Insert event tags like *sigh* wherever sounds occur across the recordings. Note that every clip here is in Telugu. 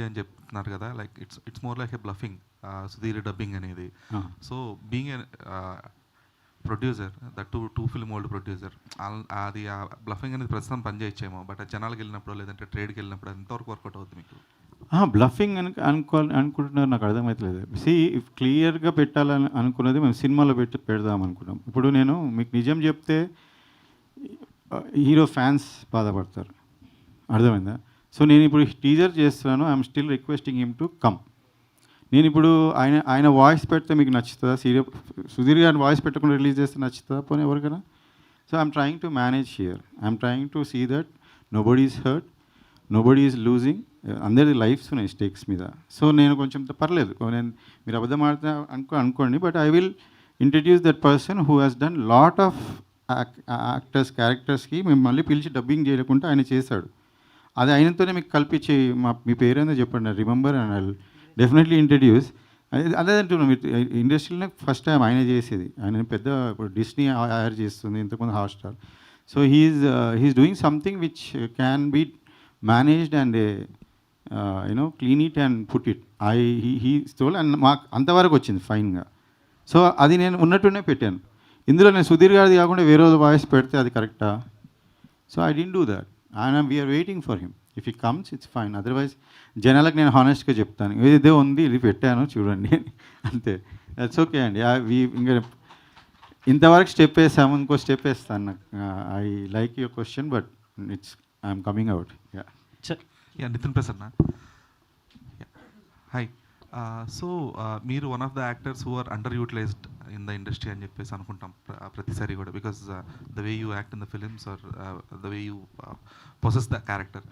టెక్నాలజీ అని చెప్తున్నారు కదా like it's it's more like a bluffing Sudheer dubbing అనేది. So being a producer that too too film old producer అది ఆ బ్లఫింగ్ అనేది ప్రస్తుతం పనిచేయచ్చేమో బట్ జనాలకు వెళ్ళినప్పుడు లేదంటే ట్రేడ్కి వెళ్ళినప్పుడు ఎంతవరకు వర్కౌట్ అవుతుంది మీకు? బ్లఫింగ్ అని అనుకో అనుకుంటున్నారు నాకు అర్థమవుతలేదు సి క్లియర్గా పెట్టాలని అనుకున్నది మేము సినిమాలో పెట్టి పెడదాం అనుకున్నాం. ఇప్పుడు నేను మీకు నిజం చెప్తే హీరో ఫ్యాన్స్ బాధపడతారు. అర్థమైందా? సో నేను ఇప్పుడు టీజర్ చేస్తున్నాను. I'm still requesting him to come నేను ఇప్పుడు ఆయన ఆయన వాయిస్ పెడితే మీకు నచ్చుతుందా? సీరియల్ సుధీర్ గారి వాయిస్ పెట్టకుండా రిలీజ్ చేస్తే నచ్చుతుందా పోనీ ఎవరికైనా? So I'm trying to manage here I'm trying to see that nobody is hurt nobody is losing అందరి లైఫ్స్ ఉన్నాయి స్టేక్స్ మీద. సో నేను కొంచెం పర్లేదు. నేను మీరు అబద్ధం ఆడితే అనుకో అనుకోండి. But I will introduce that person who has done lot of actors క్యారెక్టర్స్కి మేము మళ్ళీ పిలిచి డబ్బింగ్ చేయకుండా ఆయన చేశాడు. అది ఆయనతోనే మీకు కల్పించి మా మీ పేరేందో చెప్పండి remember and I definitely introduce అదే అంటున్నాం మీరు ఇండస్ట్రీలోనే ఫస్ట్ టైం ఆయన చేసేది. ఆయన పెద్ద ఇప్పుడు డిస్నీ హైర్ చేస్తుంది ఇంతకుముందు Hotstar so he's he's doing something which can be managed and you know clean it and put it I he stole and మాకు అంతవరకు వచ్చింది ఫైన్గా సో అది నేను ఉన్నట్టునే పెట్టాను. ఇందులో నేను సుధీర్ గారిది కాకుండా వేరే వాయిస్ పెడితే అది కరెక్టా so I didn't do that and we're waiting for him if he comes it's fine otherwise జనాలకు నేను హానెస్ట్గా చెప్తాను. ఇదే ఉంది ఇది పెట్టాను చూడండి. *laughs* అంతే. దట్స్ ఓకే అండి. ఇంకా ఇంతవరకు స్టెప్ వేసాము ఇంకో స్టెప్ వేస్తాను నాకు. I like your question but it's I'm coming out ya చ- ya Nitin Prasanna hi so మీరు one of the actors who are underutilised in the industry అని చెప్పేసి అనుకుంటాం ప్ర- ప్రతిసారి కూడా. Because the way you act in the films are the way you possess the character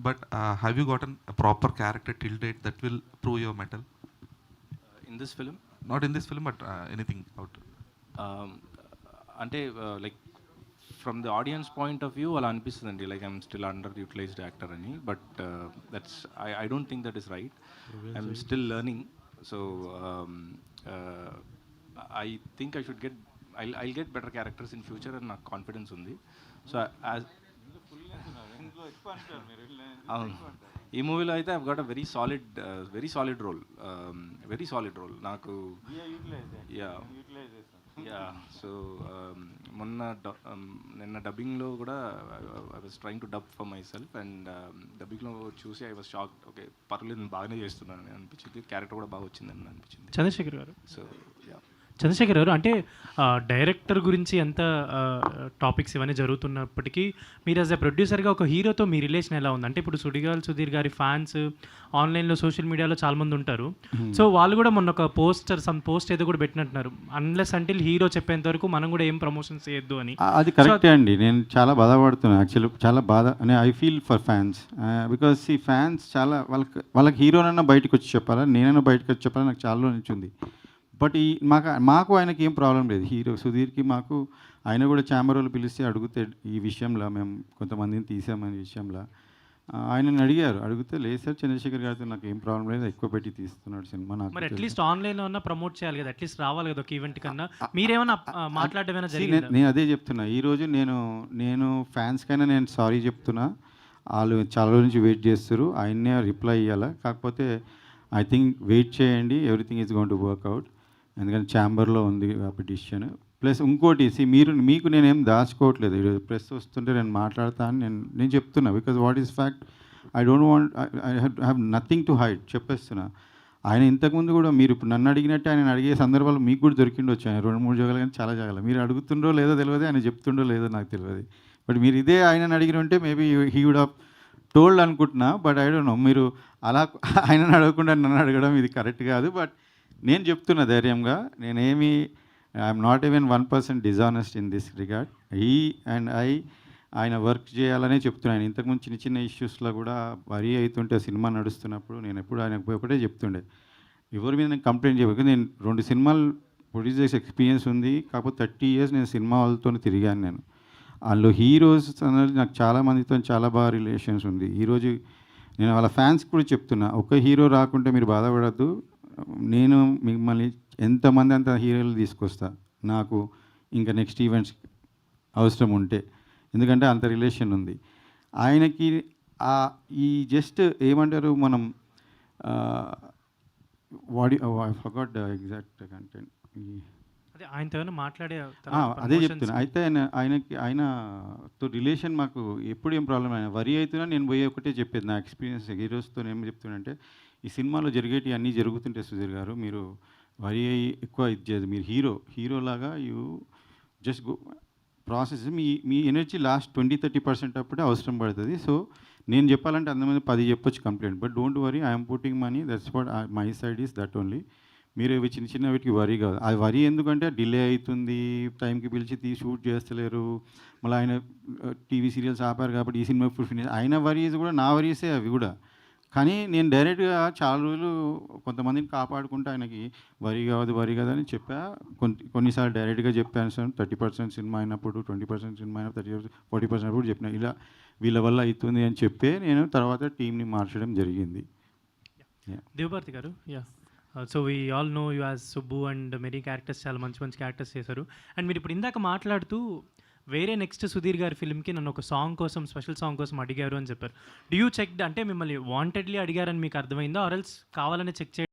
but have you gotten proper character till date that will prove your mettle in this film not in this film but anything out Um, అంటే like from the audience point of view అలా అనిపిస్తుందండి. Like I'm still underutilised actor అని but that's I I don't think that is right I'm still learning so I think I should get I I get better characters in future అని నాకు కాన్ఫిడెన్స్ ఉంది. సో అవును. ఈ మూవీలో అయితే I've got a very solid very solid role very solid role నాకు యా యా సో మొన్న um, నిన్న డబ్బింగ్లో కూడా I was trying to dub for myself and డబ్బింగ్లో చూసి ఐ వాజ్ షాక్ ఓకే పర్లేదు బాగానే చేస్తున్నాను అని అనిపించింది. క్యారెక్టర్ కూడా బాగా వచ్చిందని అనిపించింది. చంద్రశేఖర్ గారు. సో యా చంద్రశేఖర్ గారు అంటే డైరెక్టర్ గురించి ఎంత టాపిక్స్ ఇవన్నీ జరుగుతున్నప్పటికీ మీరు యాజ్ ఎ ప్రొడ్యూసర్గా ఒక హీరోతో మీ రిలేషన్ ఎలా ఉంది? అంటే ఇప్పుడు సుడిగాల్ సుధీర్ గారి ఫ్యాన్స్ ఆన్లైన్లో సోషల్ మీడియాలో చాలా మంది ఉంటారు. సో వాళ్ళు కూడా మొన్న ఒక పోస్టర్ సమ్ పోస్ట్ ఏదో కూడా పెట్టినట్టున్నారు. అన్లెస్ అంటే హీరో చెప్పేంత వరకు మనం కూడా ఏం ప్రమోషన్స్ చేయొద్దు అని. అది కరెక్టే అండి. నేను చాలా బాధపడుతున్నాను యాక్చువల్లీ చాలా బాధ అనే I feel for fans because ఈ ఫ్యాన్స్ చాలా వాళ్ళకి వాళ్ళకి హీరోనన్నా బయటకు వచ్చి చెప్పాలా? నేనైనా బయటకు వచ్చి చెప్పాలా? నాకు చాలా నుంచి ఉంది. బట్ ఈ మాకు మాకు ఆయనకి ఏం ప్రాబ్లం లేదు. హీరో సుధీర్కి మాకు ఆయన కూడా వాళ్ళు పిలిస్తే అడిగితే ఈ విషయంలో మేము కొంతమందిని తీసామనే విషయంలో. ఆయనని అడిగారు. అడిగితే లేదు సార్ చంద్రశేఖర్ గారితో నాకు ఏం ప్రాబ్లం లేదు. ఎక్కువ పెట్టి తీస్తున్నాడు సినిమా నాకు మరి తెలుసు." అట్లీస్ట్ ఆన్లైన్లో ఉన్న ప్రమోట్ చేయాలి కదా. అట్లీస్ట్ రావాలి కదా ఒక ఈవెంట్ కన్నా. మీరేమైనా ఆ, మాట్లాడడం See, జరిగిందా? నేను- అదే చెప్తున్నా. ఈరోజు నేను నేను ఫ్యాన్స్కైనా నేను సారీ చెప్తున్నా. వాళ్ళు చాలా రోజుల నుంచి వెయిట్ చేస్తారు ఆయన్నే రిప్లై ఇవ్వాలా కాకపోతే ఐ థింక్ వెయిట్ చేయండి. Everything is gone to work out ఎందుకంటే ఛాంబర్లో ఉంది ఆ డిసిషన్. ప్లస్ ఇంకోటి సి మీరు మీకు నేనేం దాచుకోవట్లేదు. ఈరోజు ప్రెస్ వస్తుంటే నేను మాట్లాడతా అని నేను నేను చెప్తున్నా. Because what is fact I don't want I have nothing to hide చెప్పేస్తున్నా. ఆయన ఇంతకుముందు కూడా మీరు ఇప్పుడు నన్ను అడిగినట్టు ఆయన అడిగే సందర్భాలు మీకు కూడా దొరికిండొచ్చు. ఆయన రెండు మూడు జగలు కానీ చాలా జగలు. మీరు అడుగుతుండో లేదో తెలియదు ఆయన చెప్తుండో లేదో నాకు తెలియదు. బట్ మీరు ఇదే ఆయనను అడిగిన ఉంటే maybe he would have told అనుకుంటున్నా. బట్ ఐ డోంట్ నో మీరు అలా ఆయనను అడగకుండా నన్ను అడగడం ఇది కరెక్ట్ కాదు. బట్ నేను చెప్తున్న ధైర్యంగా నేనేమి I'm not even one percent dishonest in this regard ఈ అండ్ ఐ ఆయన వర్క్ చేయాలనే చెప్తున్నాను. ఇంతకుముందు చిన్న చిన్న ఇష్యూస్లో కూడా వరీ అవుతుంటే సినిమా నడుస్తున్నప్పుడు నేను ఎప్పుడు ఆయనకు పోయి ఒకటే చెప్తుండే. ఎవరి మీద నేను కంప్లైంట్ చేయకు నేను రెండు సినిమాలు ప్రొడ్యూస్ చేసే ఎక్స్పీరియన్స్ ఉంది. కాకపోతే థర్టీ ఇయర్స్ నేను సినిమా వాళ్ళతో తిరిగాను నేను. అందులో హీరోస్ అనేది నాకు చాలా మందితో చాలా బాగా రిలేషన్స్ ఉంది. ఈరోజు నేను వాళ్ళ ఫ్యాన్స్ కూడా చెప్తున్నా ఒక హీరో రాకుంటే మీరు బాధపడద్దు. నేను మిమ్మల్ని ఎంతమంది అంత హీరోలు తీసుకొస్తా? నాకు ఇంకా నెక్స్ట్ ఈవెంట్స్ అవసరం ఉంటే. ఎందుకంటే అంత రిలేషన్ ఉంది. ఆయనకి ఆ ఈ జస్ట్ ఏమంటారు మనం వాడి ఐ ఫర్గాట్ ఎగ్జాక్ట్ కంటెంట్. అదే ఆయనతో మాట్లాడే అదే చెప్తున్నా. అయితే ఆయన ఆయనకి ఆయనతో రిలేషన్ మాకు ఎప్పుడు ఏం ప్రాబ్లం ఆయన వరి అవుతున్నా నేను పోయి ఒకటే చెప్పేది. నా ఎక్స్పీరియన్స్ హీరోస్తో ఏం చెప్తున్నంటే ఈ సినిమాలో జరిగేటి అన్నీ జరుగుతుంటే సుధీర్ గారు మీరు వరి అయ్యి ఎక్కువ ఇది చేయదు. మీరు హీరో హీరోలాగా యూ జస్ట్ గో ప్రాసెస్ మీ మీ energy last twenty thirty percent అప్పుడే అవసరం పడుతుంది. సో నేను చెప్పాలంటే అంతమంది పది చెప్పొచ్చు complaint. But don't worry I'm putting money. That's what my side is that only. మీరు ఇవి చిన్న చిన్న వీటికి వరీ కాదు. అది వరీ ఎందుకంటే డిలే అవుతుంది టైంకి పిలిచి తీ షూట్ చేస్తలేరు. మళ్ళీ ఆయన టీవీ సీరియల్స్ ఆపారు కాబట్టి ఈ సినిమా ఇప్పుడు ఫినిష్. ఆయన వరీస్ కూడా నా వరీసే అవి కూడా. కానీ నేను డైరెక్ట్గా చాలా రోజులు కొంతమందిని కాపాడుకుంటూ ఆయనకి వరి కాదు వరి కాదు అని చెప్పా. కొన్ని కొన్నిసార్లు డైరెక్ట్గా చెప్పాను సార్ థర్టీ పర్సెంట్ సినిమా అయినప్పుడు ట్వంటీ పర్సెంట్ సినిమా అయినప్పుడు థర్టీ పర్సెంట్ ఫార్టీ పర్సెంట్ అప్పుడు చెప్పిన ఇలా వీళ్ళ వల్ల అవుతుంది అని చెప్పే నేను తర్వాత టీంని మార్చడం జరిగింది. Devabharathi garu ya so we all know you as Subbu and merry characters చాలా మంచి మంచి క్యారెక్టర్స్ చేశారు. అండ్ మీరు ఇప్పుడు ఇందాక మాట్లాడుతూ వేరే నెక్స్ట్ సుధీర్ గారి ఫిల్మ్కి నన్ను ఒక సాంగ్ కోసం స్పెషల్ సాంగ్ కోసం అడిగారు అని చెప్పారు. డూ యూ చెక్ అంటే మిమ్మల్ని వాంటెడ్లీ అడిగారని మీకు అర్థమైందా? ఆర్ఎల్స్ కావాలని చెక్ చేయడం